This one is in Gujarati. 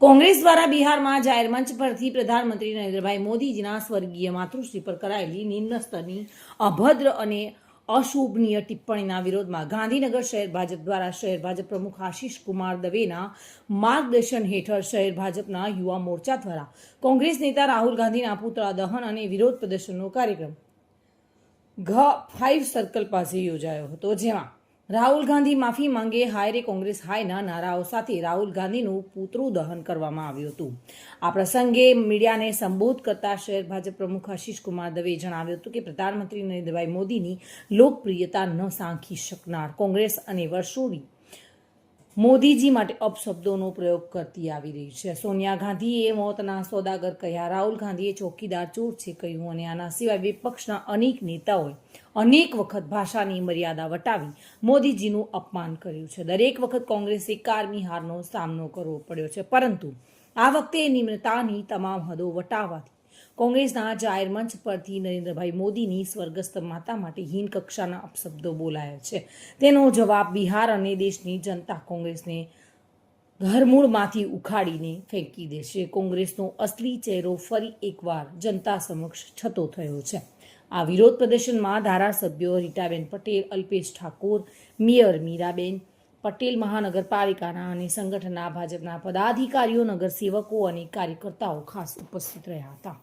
કોંગ્રેસ દ્વારા બિહારમાં જાહેર મંચ પરથી પ્રધાનમંત્રી નરેન્દ્રભાઈ મોદીજીના સ્વર્ગીય માતૃશ્રી પર કરાયેલી નિમ્ન સ્તરની અભદ્ર અને અશોભનીય ટિપ્પણીના વિરોધમાં ગાંધીનગર શહેર ભાજપ દ્વારા શહેર ભાજપ પ્રમુખ આશીષ કુમાર દવેના માર્ગદર્શન હેઠળ શહેર ભાજપના યુવા મોરચા દ્વારા કોંગ્રેસ નેતા રાહુલ ગાંધીના પુતળા દહન અને વિરોધ પ્રદર્શનનો કાર્યક્રમ ઘ ફાઇવ સર્કલ પાસે યોજાયો હતો, જેમાં રાહુલ ગાંધી માફી માંગે હાયરે કોંગ્રેસ હાયના નારાઓ સાથે રાહુલ ગાંધીનું પૂતળું દહન કરવામાં આવ્યું હતું. આ પ્રસંગે મીડિયાને સંબોધ કરતા શહેર ભાજપ પ્રમુખ આશીષ દવેએ જણાવ્યું હતું કે પ્રધાનમંત્રી નરેન્દ્રભાઈ મોદીની લોકપ્રિયતા ન સાંખી શકનાર કોંગ્રેસ અને વર્ષોની મોદીજી માટે અપશબ્દોનો પ્રયોગ કરતી આવી રહી છે. સોનિયા ગાંધીએ મોતના સોદાગર કહ્યા. રાહુલ ગાંધીએ ચોકીદાર ચોર છે કહ્યું અને આના સિવાય વિપક્ષના અનેક નેતાઓએ અનેક વખત ભાષાની મર્યાદા વટાવી મોદીજીનું અપમાન કર્યું છે. દરેક વખત કોંગ્રેસે કારમી હારનો સામનો કરવો પડ્યો છે. પરંતુ આ વખતે નિમ્રતાની તમામ હદો વટાવવાથી કોંગ્રેસના જાહેર મંચ પરથી નરેન્દ્રભાઈ મોદીની સ્વર્ગસ્થ માતા માટે હીન કક્ષાના અપશબ્દો બોલાયા છે. તેનો જવાબ બિહાર અને દેશની જનતા કોંગ્રેસને ઘરમૂળમાંથી ઉખાડીને ફેંકી દેશે. કોંગ્રેસનો અસલી ચહેરો ફરી એકવાર જનતા સમક્ષ છતો થયો છે. આ વિરોધ પ્રદર્શનમાં ધારાસભ્યો રીટાબેન પટેલ, અલ્પેશ ઠાકોર, મેયર મીરાબેન પટેલ, મહાનગરપાલિકાના અને સંગઠનના ભાજપના પદાધિકારીઓ, નગરસેવકો અને કાર્યકર્તાઓ ખાસ ઉપસ્થિત રહ્યા હતા.